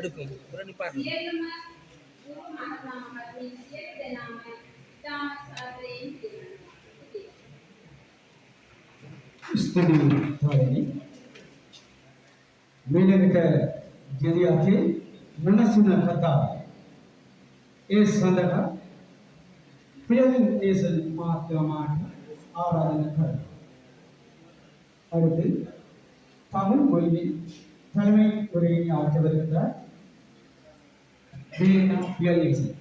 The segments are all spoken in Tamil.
എടുക്കും ഇവിടെ ഡിപ്പാർട്ട്മെന്റ് स्थिति ಮೇಲಿನ ಗೆದಿಯಾಕಿ ಮನಸ್ಸಿನ ಕಥ ಈ ಸಂದರ್ಭ பிரதிநிதிசல் மாத்திரமாக ஆராதனைகள் அடுத்து தமிழ் மொழியில் தலைமை உரையை ஆற்ற வருகிறார் வீணா பிரியதேசன்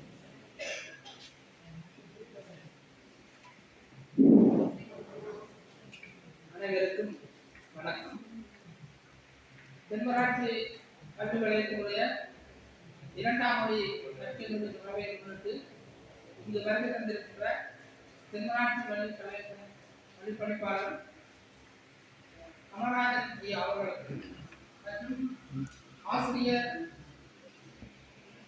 அனைவருக்கும் வணக்கம். தென்மராட்சி கல்வி வலயத்தினுடைய இரண்டாம் மொழி கற்கையினுடைய உறவை இங்கு வருகை தந்திருக்கின்ற தென்மராட்சி பள்ளி கலைஞர் வழிப்பணிப்பாளர் அமராஜன் ஜி அவர்களுக்கு மற்றும்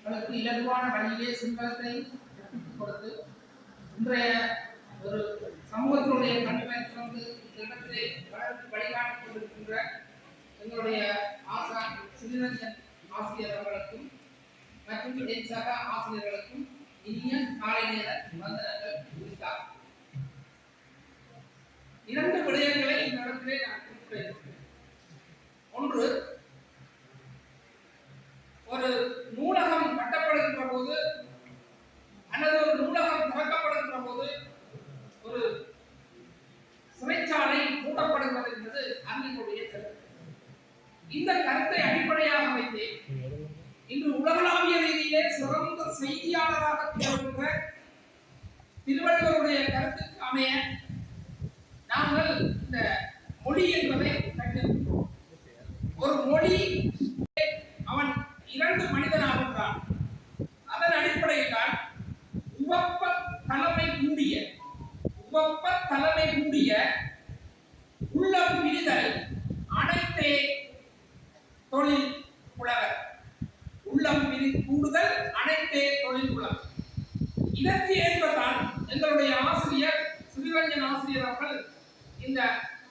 ஆசிரியர்களுக்கு இலகுவான வழியிலே சிங்களத்தை கற்பித்துக் கொடுத்து இன்றைய ஒரு சமூகத்தினுடைய கண்மை கண்ணிமத்திலிருந்து இடத்திலே வளர்ந்து வழிகாட்டிக் கொண்டிருக்கின்ற எங்களுடைய ஆசான் சிறிரஞ்சன் ஆசிரியர் அவர்களுக்கும் மற்றும் என் சக ஆசிரியர்களுக்கும் இனிய காலை நேர வந்தனங்கள் குறித்தார். இரண்டு விடயங்களை இந்த இடத்திலே நான் குறிப்பிடுகிறேன். உலகளாவிய ரீதியிலே சிறந்த செய்தியாளராக திகழ்கின்ற திருவள்ளுவருடைய கருத்துக்கு அமைய நாங்கள் இந்த மொழி என்பதை கண்டிருக்கிறோம். ஒரு மொழி அவன் இரண்டு மனிதனாகின்றான் அதன் அடிப்படையில் தான் உவப்ப தலைமை கூடிய உவப்ப தலைமை கூடிய உள்ள புரிதல் அனைத்தே தொழில் உள்ளம் கூடுதல் அனைத்தே தொழில் புலவர் இதற்கு ஏற்பதான் எங்களுடைய ஆசிரியர் சிறிரஞ்சன் ஆசிரியர் அவர்கள் இந்த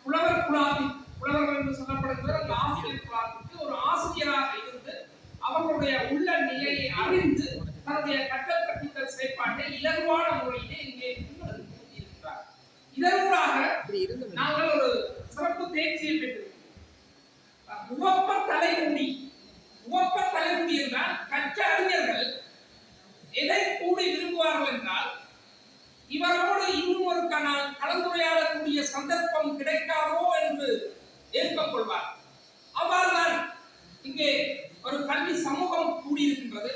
புலவர் குலாத்தின் புலவர்கள் என்று சொல்லப்படுகிற அந்த ஆசிரியர் குலாத்துக்கு ஒரு ஆசிரியராக இருந்து அவர்களுடைய உள்ள நிலையை அறிந்து தன்னுடைய கற்றல் கற்பித்தல் செயற்பாட்டை இலகுவான முறையிலே இங்கே இருக்கிறார் இதனூடாக நாங்கள் ஒரு சிறப்பு தேர்ச்சியை பெற்றிருக்கிறோம். இவரோடு இன்னும் ஒரு கனால் கலந்துரையாடக்கூடிய சந்தர்ப்பம் கிடைக்காதோ என்று ஏற்பக்கொள்வார் அவ்வாறுதான் இங்கே ஒரு கல்வி சமூகம் கூடியிருக்கின்றது.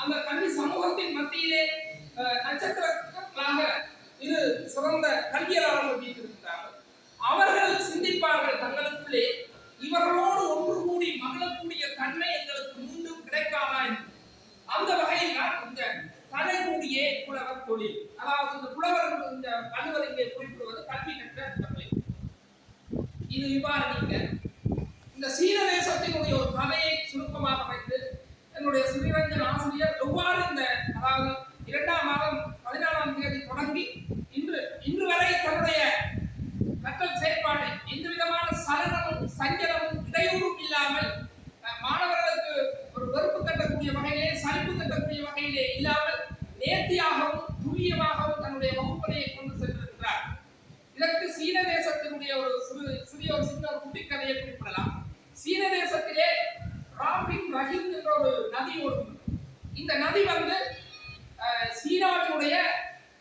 அந்த கல்வி சமூகத்தின் மத்தியிலே நட்சத்திரங்களாக இரு சிறந்த கல்வியாளர்கள் வீட்டிருக்கிறார்கள். அவர்கள் இவ்வாறு நீங்க நதி வந்து அஹ், சீனாவினுடைய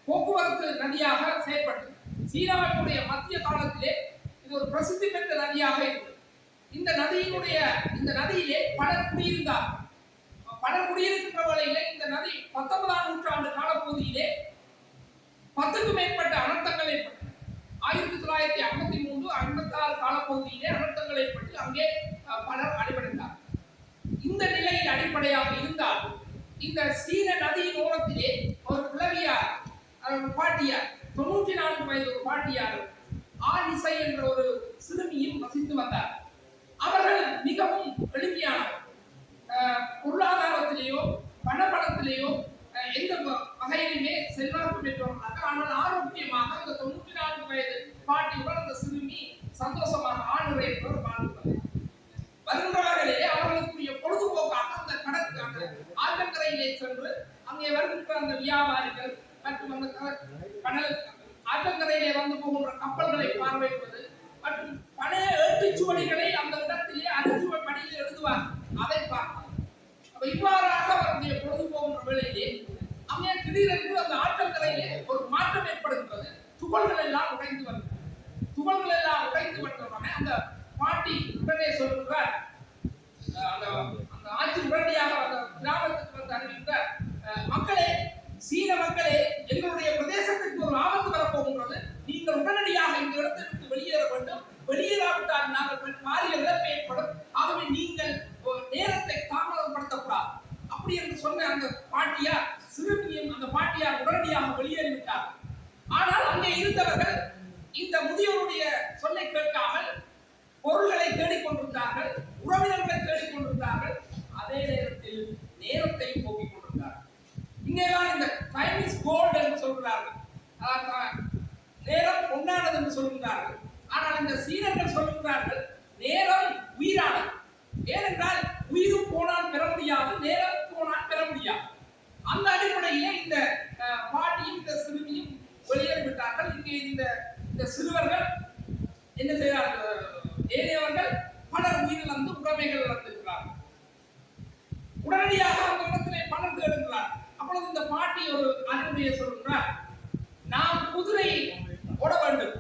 போக்குவரத்து நதியாக செயல்பட்டது. சீனாவினுடைய மத்திய காலத்திலே இது ஒரு பிரசித்தி பெற்ற நதியாக இருந்தது. இந்த நதியினுடைய இந்த நதியிலே பலர் குடியிருந்தார். பலர் குடியிருக்கின்ற வேளையிலே இந்த நதி பத்தொன்பதாம் நூற்றாண்டு காலப்பகுதியிலே பத்துக்கும் மேற்பட்ட அனர்த்தங்கள் ஏற்பட்டன. ஆயிரத்தி தொள்ளாயிரத்தி ஐம்பத்தி மூன்று ஐம்பத்தாறு காலப்பகுதியிலே அனர்த்தங்கள் ஏற்பட்டு அங்கே பலர் அடிபடைந்தார் இந்த நிலையில் அடிப்படையாக இந்த சீன நதியின் ஓரத்திலே ஒரு கிளவியார் பாட்டியார் தொண்ணூற்றி நான்கு வயது ஒரு பாட்டியார் ஆலிசை என்ற ஒரு சிறுமியும் வசித்து வந்தார். அவர்கள் மிகவும் எளிமையானவர். அஹ், பொருளாதாரத்திலேயோ பணப்படத்திலேயோ அஹ், எந்த வகையிலுமே செல்வாக்கு பெற்றவர்களாக ஆனால் ஆரோக்கியமாக அந்த தொண்ணூற்றி நான்கு வயது பாட்டியுடன் அந்த சிறுமி சந்தோஷமாக ஆணுரை வாழ்ந்து வருகின்றார்களே அவர்களுக்குரிய பொழுதுபோக்காக ஆற்றங்கரையிலே சென்று அங்கே வருகின்ற அந்த வியாபாரிகள் மற்றும் அந்த கடல் ஆற்றங்கரையிலே வந்து போகின்ற கப்பல்களை பார்வையிடுவது மற்றும் பழைய ஏட்டுச்சுவடிகளை அந்த இடத்திலே அரிச்சுவ பணியில் எழுதுவார். அதை பார்ப்பார் அப்ப இவ்வாறாக அவருடைய பொழுது போகின்ற வேளையிலே அங்கே திடீரென்று அந்த ஆற்றங்கரையிலே ஒரு மாற்றம் ஏற்படுகின்றது. துகள்கள் எல்லாம் உடைந்து வருகிறது துகள்கள் எல்லாம் உடைந்து வந்தவுடனே அந்த பாட்டி உடனே சொல்கிறார் அந்த ஆட்சி உடனடியாக வந்த கிராமத்துக்கு வந்து அறிவித்த மக்களே சீன மக்களே எங்களுடைய பிரதேசத்துக்கு ஒரு ஆபத்து வரப்போகின்றது. நீங்கள் உடனடியாக இந்த இடத்தை விட்டு வெளியேற வேண்டும். வெளியேறாவிட்டால் நாங்கள் மாறிய இழப்பு ஏற்படும். ஆகவே நீங்கள் நேரத்தை தாமதப்படுத்தக்கூடாது. அப்படி என்று சொன்ன அந்த பாட்டியார் சிறுமியும் அந்த பாட்டியார் உடனடியாக வெளியேறிவிட்டார். ஆனால் அங்கே இருந்தவர்கள் இந்த முதியோருடைய சொல்லை கேட்காமல் பொருள்களை தேடிக் கொண்டிருந்தார்கள் உறவினர்களை இங்கேதான் இந்த டைம் இஸ் கோல்டு என்று சொல்கிறார்கள். நேரம் பொன்னானது என்று சொல்கிறார்கள். ஆனால் இந்த சீனர்கள் சொல்கிறார்கள் நேரம் உயிரானது. ஏனென்றால் உயிரும் போனால் பெற முடியாது நேரம் போனால் பெற முடியாது. அந்த அடிப்படையிலே இந்த பாட்டியும் இந்த சிறுமியும் வெளியேறிவிட்டார்கள் இங்கே இந்த இந்த சிறுவர்கள் என்ன செய்கிறார்கள் ஏனையவர்கள் பலர் உயிரிழந்து உடைமைகள் இழந்திருக்கிறார்கள். உடனடியாக அப்போது இந்த பாட்டி ஒரு அறிவுரையை சொல்கிறார் நாம் குதிரை ஓட வேண்டும்.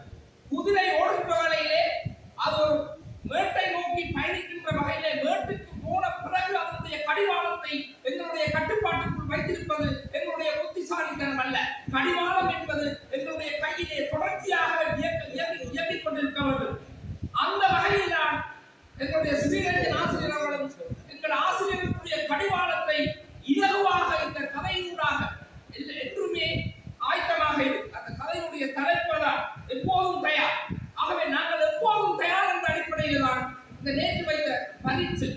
குதிரை ஓடுகின்ற வேளையிலே அது ஒரு மேட்டை நோக்கி பயணிக்கின்ற வகையிலே மேட்டுக்கு போன பிறகு அதனுடைய கடிவாளத்தை எங்களுடைய கட்டுப்பாட்டுக்குள் வைத்திருப்பது எங்களுடைய புத்திசாலித்தனம் அல்ல. கடிவாளம் என்பது எங்களுடைய கையிலே தொடர்ச்சியாக இயக்க இயங்கி இயங்கிக் கொண்டிருக்க வேண்டும் அந்த வகையில் நான் எங்களுடைய ஸ்ரீரஞ்சன் ஆசிரியர் அவர்களும் எங்கள் ஆசிரியர்களுடைய கடிவாளத்தை இலகுவாக இந்த கதையினூடாக எல்ல- என்றுமே ஆயத்தமாக இருக்கு அந்த கதையினுடைய தலைப்பதான் எப்போதும் தயார் ஆகவே நாங்கள் எப்போதும் தயார் என்ற அடிப்படையில் தான் இந்த நேற்று வைத்த பரீட்சை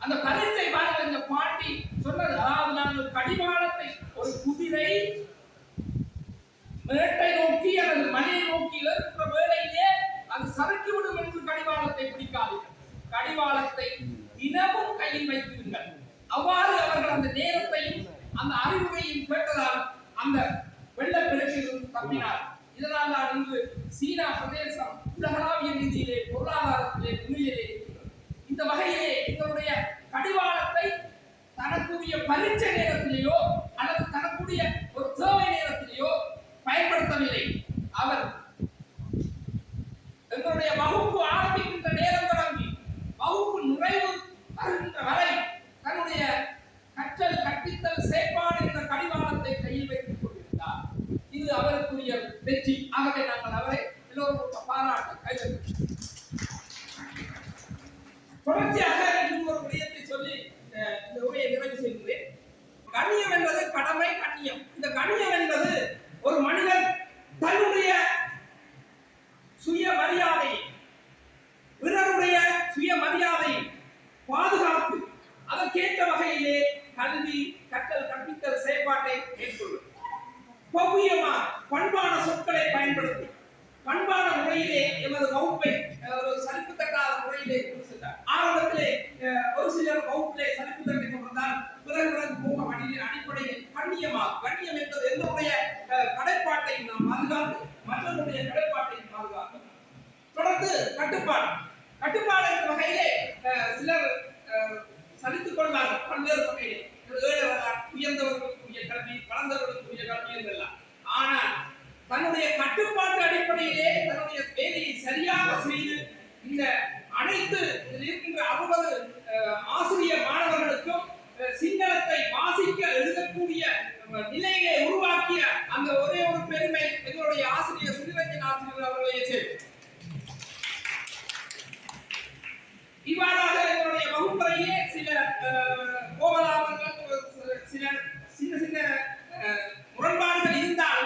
அந்த பரீட்சை பாருங்கள் இந்த பாட்டி சொன்னது அதாவது நாங்கள் கடிவாளத்தை ஒரு குதிரை மேட்டை நோக்கி அல்லது மலையை நோக்கி ஏறுகின்ற வேளையிலே அது சறுக்கிவிடும் என்று கடிவாளத்தை பிடிக்காதீர்கள் கடிவாளத்தை தினமும் கையில் வைத்திருங்கள் அவ்வாறு அவர்கள் அந்த நேரத்தையும் அந்த அறிவுரையும் கேட்டதால் அந்த வெள்ளப்பெருக்கிலிருந்து தப்பினார் இதனால் தான் இன்று சீனா பிரதேசம் உலகளாவிய ரீதியிலே பொருளாதாரத்திலே முன்னிலையிலே இருக்கின்றது இந்த வகையிலே எங்களுடைய கடிவாளத்தை தனக்குரிய பரீட்சை நேரத்திலேயோ அல்லது தனக்குரிய ஒரு தேவை நேரத்திலேயோ பயன்படுத்தவில்லை அவர் எங்களுடைய வகுப்பு ஆரம்பிக்கின்ற நேரம் தொடங்கி வகுப்பு நிறைவு வருகின்ற வரை தன்னுடைய கற்றல் கற்பித்தல் செயற்பாடு என்ற கடிவாளத்தை கையில் வைத்துக் கொண்டிருந்தார் இது அவருக்குரிய வெற்றி ஆகவே நாங்கள் அவரை எல்லோரும் பாராட்டு கைதட்டு தொடர்ச்சியாக இன்னும் ஒரு விடயத்தை சொல்லி அஹ், இந்த உரையை நிறைவு செய்கிறேன் கண்ணியம் என்பது கடமை கண்ணியம் இந்த கண்ணியம் என்பது ஒரு மனிதன் தன்னுடைய சுய மரியாதை பிறருடைய சுய மரியாதை பாதுகாத்து அதற்கேற்ற வகையிலே கல்வி கற்றல் கற்பித்தல் செயற்பாட்டை மேற்கொள்ளும் பவ்யமா பண்பான சொற்களை பயன்படுத்தி பண்பான முறையிலே எமது வகுப்பை ஒரு சலிப்பு தட்டாத முறையிலே ஆரம்பத்திலே ஒரு சிலர் வகுப்பிலே சலிப்பு தட்டி கொண்டிருந்தால் பிறகு பிறகு போக வழியில் அடிப்படையில் கண்ணியமா கண்ணியம் என்பது எந்தவுடைய அஹ், கடைப்பாட்டையும் நாம் பாதுகாத்து மற்றவருடைய கடைப்பாட்டையும் பாதுகாத்து. தொடர்ந்து கட்டுப்பாடு. கட்டுப்பாடு என்ற வகையிலே சிலர் சலித்துக் கொள்வார்கள். பல்வேறு வகையிலே. ஏழைவர்கள் உயர்ந்தவர்களுக்குரிய கல்வி வளர்ந்தவர்களுக்குரிய கல்வி என்றெல்லாம் ஆனால் தன்னுடைய கட்டுப்பாட்டு அடிப்படையிலே தன்னுடைய வேலையை சரியாக செய்து இந்த அனைத்து இருக்கின்ற அறுபது அஹ், ஆசிரியர் மாணவர்களுக்கும் அஹ், சிங்களத்தை வாசிக்க எழுதக்கூடிய நிலையை உருவாக்கிய அந்த ஒரே ஒரு பெருமை எங்களுடைய ஆசிரியர் சுனிரஞ்சன் ஆசிரியர் அவர்களே சேர்த்து இவ்வாறாக எங்களுடைய வகுப்பறையே சில கோபலாபங்கள் சில- சில சின்ன சின்ன அஹ், முரண்பாடுகள் இருந்தால்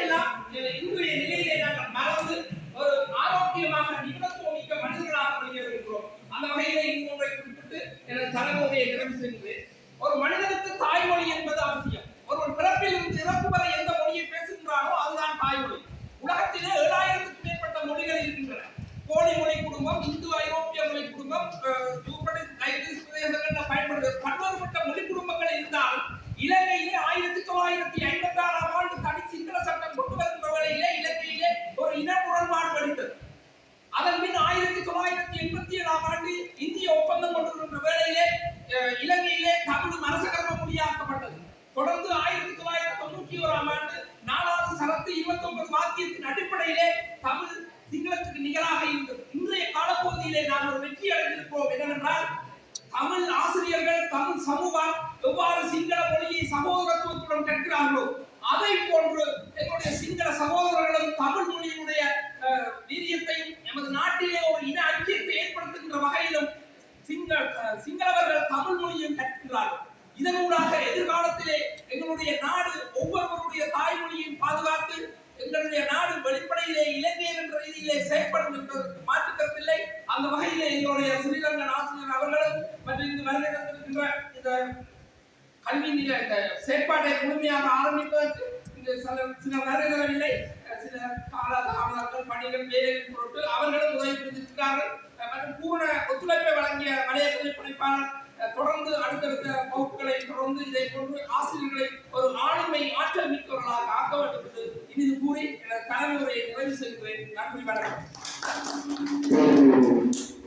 ஆனால் அவையெல்லாம் அஹ், இன்றைய நிலையிலே நாங்கள் மறந்து ஒரு ஆரோக்கியமாக நிபுணத்துவம் மிக்க மனிதர்களாக வெளியேறுகிறோம் அந்த வகையிலே இன்னொன்றை குறிப்பிட்டு எனது தலைமுறையை நிறைவு செய்கிறேன் ஒரு மனிதனுக்கு தாய்மொழி என்பது அவசியம் ஒருவன் பிறப்பில் இருந்து இறப்பு வரை எந்த மொழியை பேசுகின்றானோ அதுதான் தாய்மொழி உலகத்திலே ஏழாயிரத்துக்கும் மேற்பட்ட மொழிகள் இருக்கின்றன கோடி மொழி குடும்பம் இந்து ஐரோப்பிய மொழி குடும்பம் அஹ், யூப்ரட்டிஸ் டைக்ரீஸ் பிரதேசங்கள்ல பயன்படுது பல்வேறுபட்ட மொழி குடும்பங்கள் இலங்கையிலே ஆயிரத்தி தொள்ளாயிரத்தி ஐம்பத்தி ஆறாம் ஆண்டு தனி சிங்கள சட்டம் கொண்டு வருகின்ற வேளையிலே இலங்கையிலே ஒரு இன முரண்பாடு வெடித்தது அதன் பின் ஆயிரத்தி தொள்ளாயிரத்தி எண்பத்தி ஏழாம் ஆண்டு இந்திய ஒப்பந்தம் கொண்டிருக்கின்ற வேளையிலே அஹ், இலங்கையிலே தமிழ் அரசகர்ம மொழியாக்கப்பட்டது தொடர்ந்து ஆயிரத்தி தொள்ளாயிரத்தி தொண்ணூற்றி ஓராம் ஆண்டு நாலாவது சரத்து இருபத்தி ஒன்பது வாக்கியத்தின் அடிப்படையிலே தமிழ் சிங்களத்துக்கு நிகராக இருந்தது இன்றைய காலப்பகுதியிலே நாம் ஒரு வெற்றி அடைந்திருக்கிறோம். என்னவென்றால் தமிழ் ஆசிரியர்கள் தமிழ் சமூகம் எவ்வாறு சிங்கள மொழியை சகோதரத்துவத்துடன் கற்கிறார்களோ அதை போன்று என்னுடைய சிங்கள சகோதரர்களும் தமிழ் மொழியினுடைய அஹ், வீரியத்தையும் எமது நாட்டிலே ஒரு இன ஐக்கியத்தை ஏற்படுத்துகின்ற வகையிலும் சிங்கள அஹ், சிங்களவர்கள் தமிழ் மொழியும் கற்கிறார்கள். இதனூடாக எதிர்காலத்திலே எங்களுடைய நாடு ஒவ்வொருவருடைய தாய்மொழியையும் பாதுகாத்து எங்களுடைய நாடு வெளிப்படையிலே இலங்கையர் என்ற ரீதியிலே செயல்படும் என்பதற்கு மாற்று கருத்தில்லை அந்த வகையில் எங்களுடைய ஸ்ரீரங்கன் ஆசிரியர் அவர்களும் மற்றும் இந்த வருகை தந்திருக்கின்ற இந்த கல்வி நில இந்த செயற்பாட்டை முழுமையாக ஆரம்பிப்பதற்கு இந்த சில சில வருகை இல்லை. சில கால தாமதங்கள் பணிகள் வேலைகள் பொருட்டு அவர்களும் உதவி புரிந்திருக்கிறார்கள் மற்றும் பூரண ஒத்துழைப்பை வழங்கிய வளைய துணைப்பணிப்பாளர் அஹ் தொடர்ந்து அடுத்தடுத்த வகுப்புகளை தொடர்ந்து இதை போன்று ஆசிரியர்களை ஒரு ஆளுமை ஆற்றல் மிக்கவர்களாக ஆக்க வேண்டும் என்று இனிது கூறி எனது தலைமுறையை நிறைவு செய்கிறேன். நன்றி வணக்கம். 음.